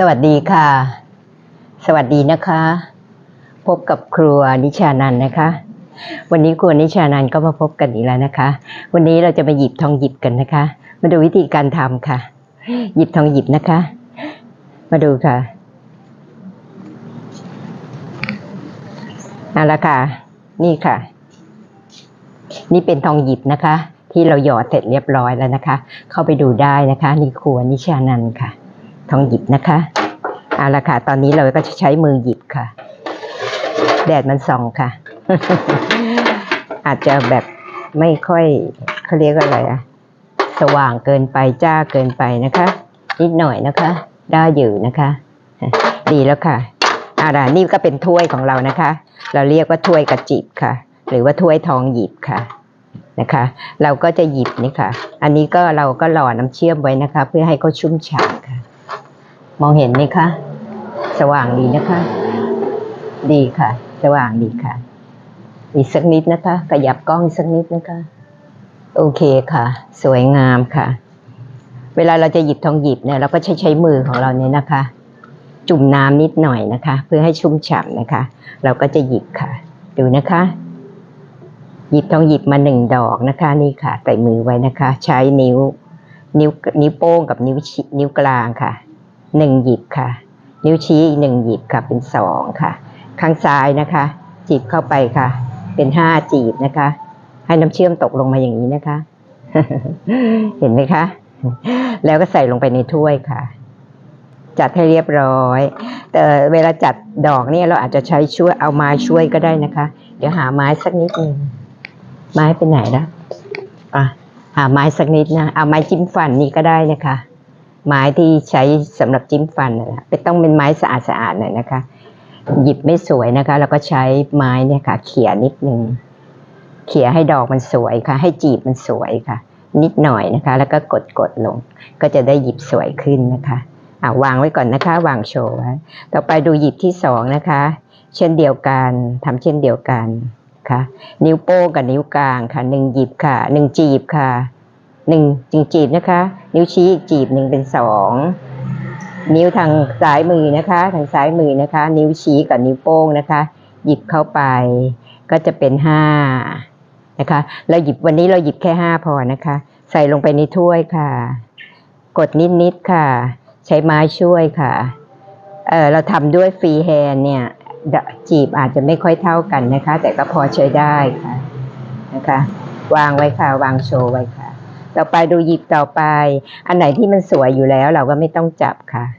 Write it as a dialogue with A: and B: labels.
A: สวัสดีค่ะ สวัสดีนะคะ พบกับครัวนิชานันนะคะ วันนี้ครัวนิชานันก็มาพบกันอีกแล้วนะคะ วันนี้เราจะมาหยิบทองหยิบกันนะคะ มาดูวิธีการทำค่ะ หยิบทองหยิบนะคะ มาดูค่ะเอาละค่ะ นี่ค่ะ นี่เป็นทองหยิบนะคะ ที่เราหยอดเสร็จเรียบร้อยแล้วนะคะ เข้าไปดูได้นะคะนี่ครัวนิชานันค่ะ ทองหยิบนะคะเอาละค่ะ ตอนนี้เราก็จะใช้มือหยิบค่ะ แดดมันส่องค่ะ อาจจะแบบไม่ค่อยเขาเรียกว่าอะไรอะสว่างเกินไปจ้าเกินไปนะคะ นิดหน่อยนะคะ ได้อยู่นะคะ ดีแล้วค่ะเอาล่ะนี่ก็เป็นถ้วยของเรานะคะ เราเรียกว่าถ้วยกระจิบค่ะ หรือว่าถ้วยทองหยิบค่ะนะคะ เราก็จะหยิบนี่ค่ะ อันนี้ก็เราก็หล่อน้ำเชื่อมไว้นะคะ เพื่อให้เขาชุ่มฉ่ำค่ะ มองเห็นไหมคะ สว่างดีนะคะ ดีค่ะ สว่างดีค่ะ อีกสักนิดนะคะ ขยับกล้องสักนิดนะคะ โอเคค่ะ สวยงามค่ะ เวลาเราจะหยิบทองหยิบเนี่ยเราก็ใช้ใช้มือของเราเนี่ยนะคะ จุ่มน้ำนิดหน่อยนะคะ เพื่อให้ชุ่มฉ่ำนะคะ เราก็จะหยิบค่ะ ดูนะคะ หยิบทองหยิบมาหนึ่งดอกนะคะ นี่ค่ะใส่มือไว้นะคะ ใช้นิ้ว นิ้วนิ้วโป้งกับนิ้วชี้นิ้วกลางค่ะ หนึ่งหยิบค่ะ นิ้วชี้อีกหนึ่งหยิบค่ะเป็นสองค่ะ ข้างซ้ายนะคะ จีบเข้าไปค่ะ เป็นห้าจีบนะคะ ให้น้ำเชื่อมตกลงมาอย่างนี้นะคะ เห็นไหมคะ แล้วก็ใส่ลงไปในถ้วยค่ะ จัดให้เรียบร้อย แต่เวลาจัดดอกเนี่ยเราอาจจะใช้ช่วยเอาไม้ช่วยก็ได้นะคะ เดี๋ยวหาไม้สักนิดหนึ่งไม้ไปไหนละอะหาไม้สักนิดนะ เอาไม้จิ้มฟันนี่ก็ได้นะคะ ไม้ที่ใช้สำหรับจิ้มฟันนะเป็นต้องเป็นไม้สะอาดสะอาดๆหน่อยนะคะ หยิบไม่สวยนะคะ แล้วก็ใช้ไม้เนี่ยค่ะ เขี่ยนิดนึงเขี่ยให้ดอกมันสวยค่ะ ให้จีบมันสวยค่ะ นิดหน่อยนะคะ แล้วก็กดกดๆลง ก็จะได้หยิบสวยขึ้นนะคะอ่าวางไว้ก่อนนะคะ วางโชว์ไว้ต่อไปดูหยิบที่สองนะคะ เช่นเดียวกันทำเช่นเดียวกันค่ะ นิ้วโป้งกับนิ้วกลางค่ะหนึ่งหยิบค่ะหนึ่งจีบค่ะ หนึ่งจึงจีบนะคะ นิ้วชี้อีกจีบหนึ่งเป็นสองนิ้วทางซ้ายมือนะคะ ทางซ้ายมือนะคะ นิ้วชี้กับนิ้วโป้งนะคะ หยิบเข้าไปก็จะเป็นห้านะคะ เราหยิบวันนี้เราหยิบแค่ห้าพอนะคะ ใส่ลงไปในถ้วยค่ะ กดนิดๆค่ะ ใช้ไม้ช่วยค่ะเออเราทำด้วยฟรีแฮนเนี่ยจีบอาจจะไม่ค่อยเท่ากันนะคะ แต่ก็พอใช้ได้ค่ะนะคะ วางไว้ค่ะ วางโชว์ไว้ค่ะ ต่อไปดูหยิบต่อไป อันไหนที่มันสวยอยู่แล้วเราก็ไม่ต้องจับค่ะ